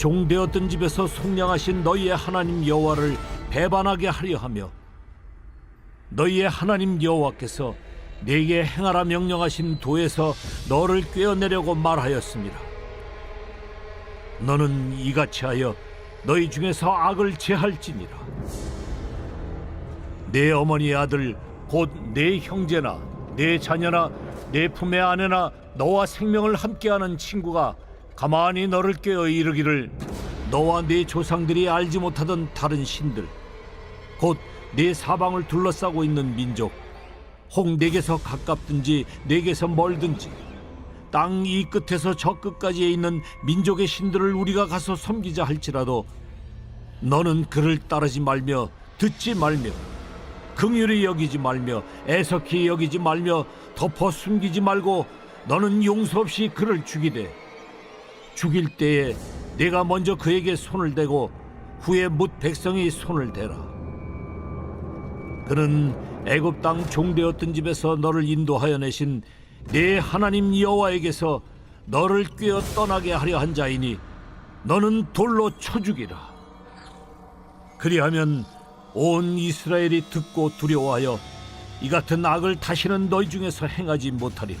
종되었던 집에서 속량하신 너희의 하나님 여호와를 배반하게 하려 하며 너희의 하나님 여호와께서 네게 행하라 명령하신 도에서 너를 꿰어내려고 말하였습니다. 너는 이같이 하여 너희 중에서 악을 제할지니라. 내 어머니의 아들 곧 내 형제나 내 자녀나 내 품의 아내나 너와 생명을 함께하는 친구가 가만히 너를 깨어 이르기를 너와 네 조상들이 알지 못하던 다른 신들 곧 네 사방을 둘러싸고 있는 민족 혹 내게서 가깝든지 내게서 멀든지 땅 이 끝에서 저 끝까지에 있는 민족의 신들을 우리가 가서 섬기자 할지라도 너는 그를 따르지 말며 듣지 말며 긍휼히 여기지 말며 애석히 여기지 말며 덮어 숨기지 말고 너는 용서 없이 그를 죽이되 죽일 때에 내가 먼저 그에게 손을 대고 후에 뭇 백성이 손을 대라. 그는 애굽 땅 종되었던 집에서 너를 인도하여 내신 네 하나님 여호와에게서 너를 꿰어 떠나게 하려 한 자이니 너는 돌로 쳐 죽이라. 그리하면 온 이스라엘이 듣고 두려워하여 이 같은 악을 다시는 너희 중에서 행하지 못하리라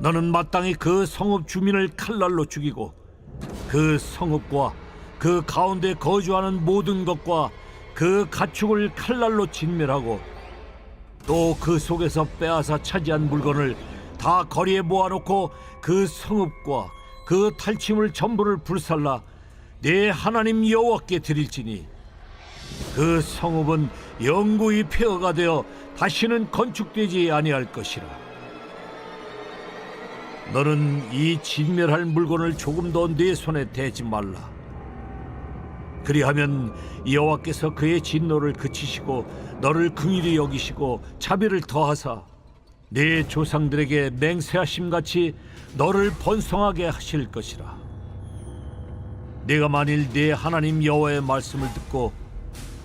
너는 마땅히 그 성읍 주민을 칼날로 죽이고 그 성읍과 그 가운데 거주하는 모든 것과 그 가축을 칼날로 진멸하고 또 그 속에서 빼앗아 차지한 물건을 다 거리에 모아놓고 그 성읍과 그 탈취물 전부를 불살라 내 하나님 여호와께 드릴지니 그 성읍은 영구히 폐허가 되어 다시는 건축되지 아니할 것이라. 너는 이 진멸할 물건을 조금도 내 손에 대지 말라. 그리하면 여호와께서 그의 진노를 그치시고 너를 긍휼히 여기시고 자비를 더하사 내 조상들에게 맹세하심 같이 너를 번성하게 하실 것이라. 내가 만일 내 하나님 여호와의 말씀을 듣고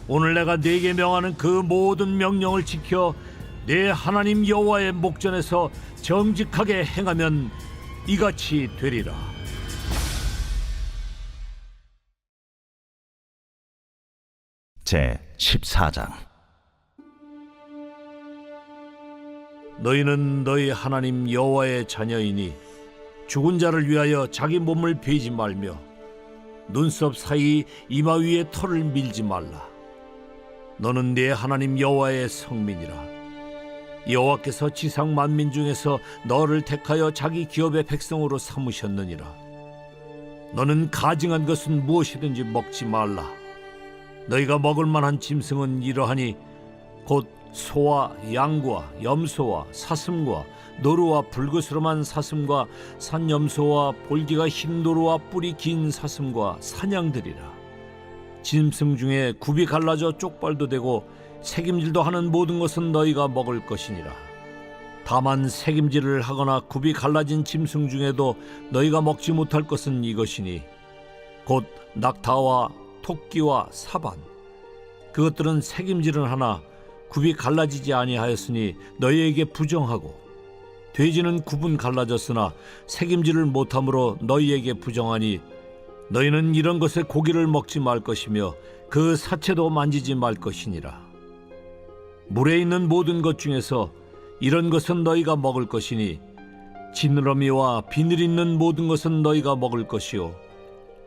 오늘 내가 네게 명하는 그 모든 명령을 지켜 내 하나님 여호와의 목전에서 정직하게 행하면 이같이 되리라. 제 14장 너희는 너희 하나님 여호와의 자녀이니 죽은 자를 위하여 자기 몸을 베지 말며 눈썹 사이 이마 위에 털을 밀지 말라. 너는 네 하나님 여호와의 성민이라. 여호와께서 지상 만민 중에서 너를 택하여 자기 기업의 백성으로 삼으셨느니라. 너는 가증한 것은 무엇이든지 먹지 말라. 너희가 먹을 만한 짐승은 이러하니 곧 소와 양과 염소와 사슴과 노루와 불그스름한 사슴과 산염소와 볼기가 흰 노루와 뿔이 긴 사슴과 사냥들이라. 짐승 중에 굽이 갈라져 쪽발도 되고 책임질도 하는 모든 것은 너희가 먹을 것이니라. 다만 책임질을 하거나 굽이 갈라진 짐승 중에도 너희가 먹지 못할 것은 이것이니 곧 낙타와 토끼와 사반 그것들은 책임질은 하나 굽이 갈라지지 아니하였으니 너희에게 부정하고 돼지는 굽은 갈라졌으나 책임질을 못함으로 너희에게 부정하니 너희는 이런 것의 고기를 먹지 말 것이며 그 사체도 만지지 말 것이니라 물에 있는 모든 것 중에서 이런 것은 너희가 먹을 것이니 지느러미와 비늘 있는 모든 것은 너희가 먹을 것이요.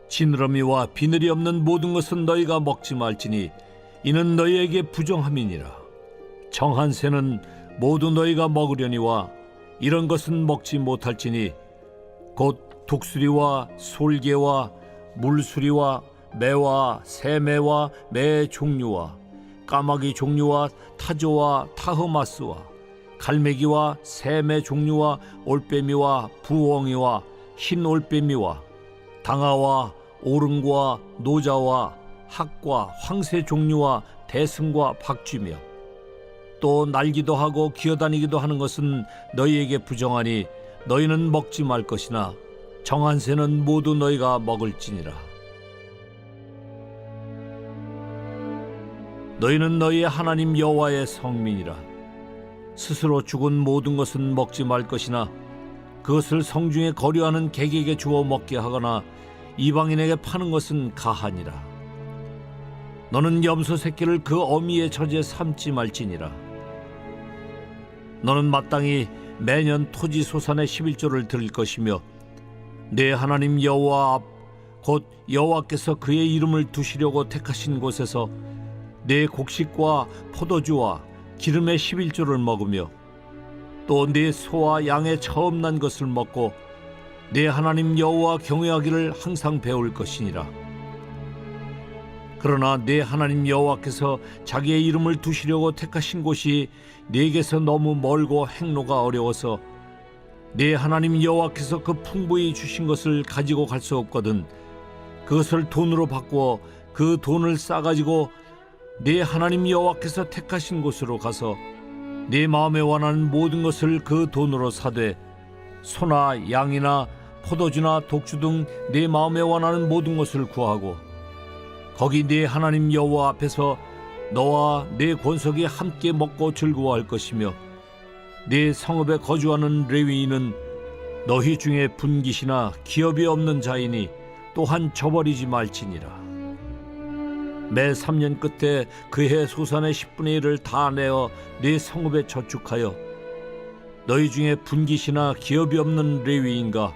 지느러미와 비늘이 없는 모든 것은 너희가 먹지 말지니 이는 너희에게 부정함이니라. 정한 새는 모두 너희가 먹으려니와 이런 것은 먹지 못할지니 곧 독수리와 솔개와 물수리와 매와 새매와 매 종류와 까마귀 종류와 타조와 타흐마스와 갈매기와 새매 종류와 올빼미와 부엉이와 흰 올빼미와 당아와 오름과 노자와 학과 황새 종류와 대승과 박쥐며 또 날기도 하고 기어다니기도 하는 것은 너희에게 부정하니 너희는 먹지 말 것이나 정한 새는 모두 너희가 먹을지니라 너희는 너희의 하나님 여호와의 성민이라. 스스로 죽은 모든 것은 먹지 말 것이나 그것을 성중에 거류하는 객에게 주어 먹게 하거나 이방인에게 파는 것은 가하니라. 너는 염소 새끼를 그 어미의 젖에 삼지 말지니라. 너는 마땅히 매년 토지 소산의 11조를 드릴 것이며 내 하나님 여호와 앞 곧 여호와께서 그의 이름을 두시려고 택하신 곳에서 내 곡식과 포도주와 기름의 11조를 먹으며 또내 소와 양의 처음 난 것을 먹고 내 하나님 여호와 경외하기를 항상 배울 것이니라. 그러나 내 하나님 여호와께서 자기의 이름을 두시려고 택하신 곳이 네게서 너무 멀고 행로가 어려워서 내 하나님 여호와께서 그 풍부히 주신 것을 가지고 갈 수 없거든 그것을 돈으로 바꾸어 그 돈을 싸가지고 내 하나님 여호와께서 택하신 곳으로 가서 내 마음에 원하는 모든 것을 그 돈으로 사되 소나 양이나 포도주나 독주 등내 마음에 원하는 모든 것을 구하고 거기 네 하나님 여호와 앞에서 너와 네 권속이 함께 먹고 즐거워할 것이며 네 성읍에 거주하는 레위인은 너희 중에 분깃이나 기업이 없는 자이니 또한 저버리지 말지니라 매 3년 끝에 그해 소산의 10분의 1을 다 내어 네 성읍에 저축하여 너희 중에 분깃이나 기업이 없는 레위인과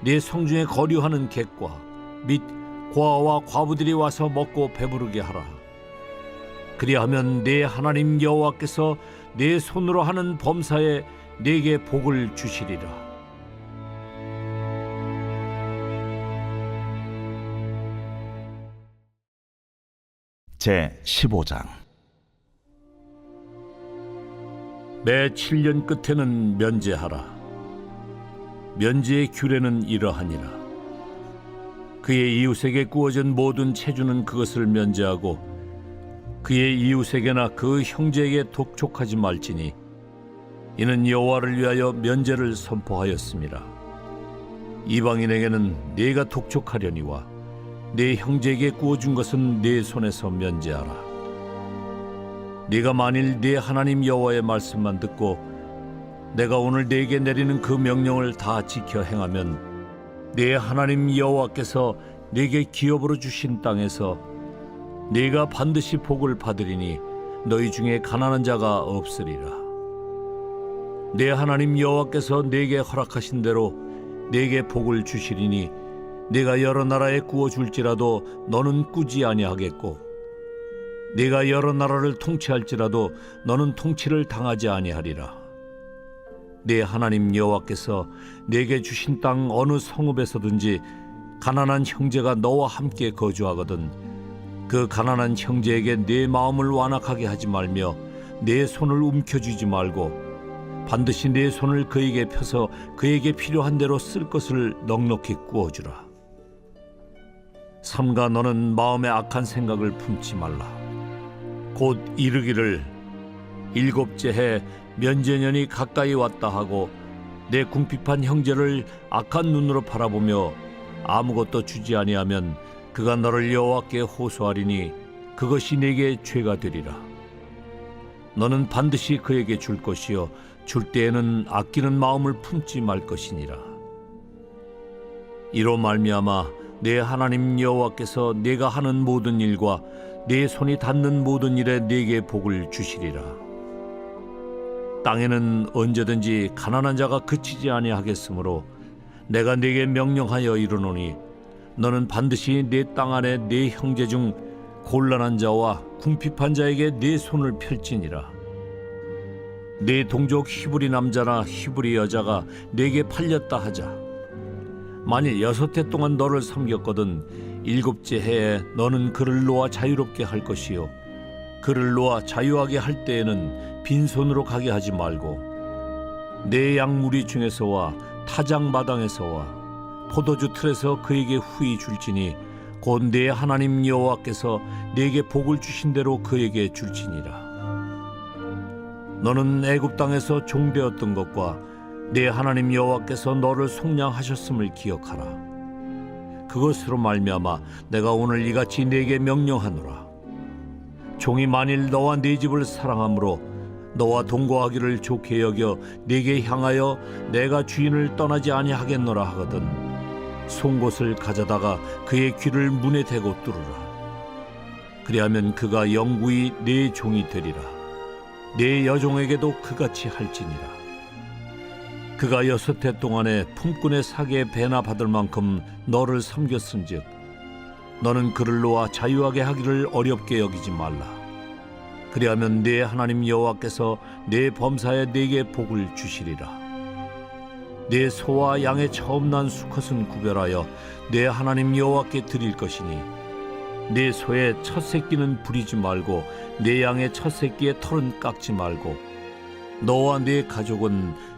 네 성중에 거류하는 객과 및 고아와 과부들이 와서 먹고 배부르게 하라. 그리하면 네 하나님 여호와께서 네 손으로 하는 범사에 네게 복을 주시리라. 제 15장 매 7년 끝에는 면제하라. 면제의 규례는 이러하니라. 그의 이웃에게 구워진 모든 체주는 그것을 면제하고 그의 이웃에게나 그 형제에게 독촉하지 말지니 이는 여호와를 위하여 면제를 선포하였습니다. 이방인에게는 네가 독촉하려니와 네 형제에게 구워준 것은 네 손에서 면제하라. 네가 만일 네 하나님 여호와의 말씀만 듣고 내가 오늘 네게 내리는 그 명령을 다 지켜 행하면 네 하나님 여호와께서 네게 기업으로 주신 땅에서 네가 반드시 복을 받으리니 너희 중에 가난한 자가 없으리라. 네 하나님 여호와께서 네게 허락하신 대로 네게 복을 주시리니 네가 여러 나라에 구워 줄지라도 너는 꾸지 아니하겠고 네가 여러 나라를 통치할지라도 너는 통치를 당하지 아니하리라. 네 하나님 여호와께서 네게 주신 땅 어느 성읍에서든지 가난한 형제가 너와 함께 거주하거든 그 가난한 형제에게 네 마음을 완악하게 하지 말며 네 손을 움켜쥐지 말고 반드시 네 손을 그에게 펴서 그에게 필요한 대로 쓸 것을 넉넉히 구워주라. 삼가 너는 마음에 악한 생각을 품지 말라. 곧 이르기를 일곱째 해 면제년이 가까이 왔다 하고 내 궁핍한 형제를 악한 눈으로 바라보며 아무것도 주지 아니하면 그가 너를 여호와께 호소하리니 그것이 네게 죄가 되리라. 너는 반드시 그에게 줄 것이요 줄 때에는 아끼는 마음을 품지 말 것이니라. 이로 말미암아 내 하나님 여호와께서 내가 하는 모든 일과 내 손이 닿는 모든 일에 네게 복을 주시리라. 땅에는 언제든지 가난한 자가 그치지 아니하겠으므로 내가 네게 명령하여 이르노니 너는 반드시 내땅 안에 네 형제 중 곤란한 자와 궁핍한 자에게 네 손을 펼지니라. 네 동족 히브리 남자나 히브리 여자가 네게 팔렸다 하자. 만일 여섯 해 동안 너를 섬겼거든 일곱째 해에 너는 그를 놓아 자유롭게 할 것이요. 그를 놓아 자유하게 할 때에는 빈손으로 가게 하지 말고 내 양무리 중에서와 타작 마당에서와 포도주 틀에서 그에게 후히 줄지니 곧 내 하나님 여호와께서 내게 복을 주신 대로 그에게 줄지니라. 너는 애굽 땅에서 종되었던 것과 내 하나님 여호와께서 너를 속량하셨음을 기억하라. 그것으로 말미암아 내가 오늘 이같이 네게 명령하노라. 종이 만일 너와 네 집을 사랑하므로 너와 동거하기를 좋게 여겨 네게 향하여 내가 주인을 떠나지 아니하겠노라 하거든 송곳을 가져다가 그의 귀를 문에 대고 뚫으라. 그리하면 그가 영구히 네 종이 되리라. 네 여종에게도 그같이 할지니라 그가 여섯 해 동안에 품꾼의 사기에 배나 받을 만큼 너를 섬겼은즉 너는 그를 놓아 자유하게 하기를 어렵게 여기지 말라. 그리하면 네 하나님 여호와께서 네 범사에 네게 복을 주시리라. 네 소와 양의 처음 난 수컷은 구별하여 네 하나님 여호와께 드릴 것이니 네 소의 첫 새끼는 부리지 말고 네 양의 첫 새끼의 털은 깎지 말고 너와 네 가족은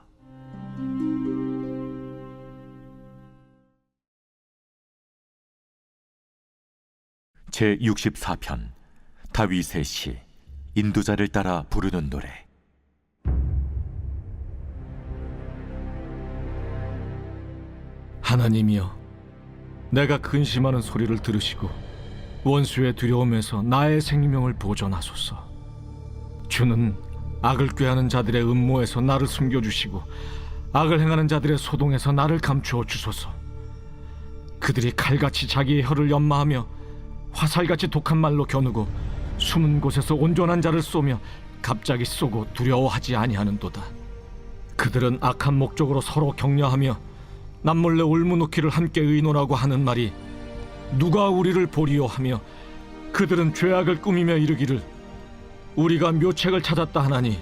제 64편 다윗의 시 인도자를 따라 부르는 노래 하나님이여, 내가 근심하는 소리를 들으시고 원수의 두려움에서 나의 생명을 보존하소서. 주는 악을 꾀하는 자들의 음모에서 나를 숨겨주시고 악을 행하는 자들의 소동에서 나를 감추어 주소서. 그들이 칼같이 자기의 혀를 연마하며 화살같이 독한 말로 겨누고 숨은 곳에서 온전한 자를 쏘며 갑자기 쏘고 두려워하지 아니하는도다. 그들은 악한 목적으로 서로 격려하며 남몰래 울무놓기를 함께 의논하고 하는 말이 누가 우리를 보리요 하며 그들은 죄악을 꾸미며 이르기를 우리가 묘책을 찾았다 하나니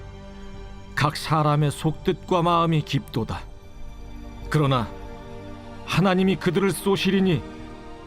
각 사람의 속뜻과 마음이 깊도다. 그러나 하나님이 그들을 쏘시리니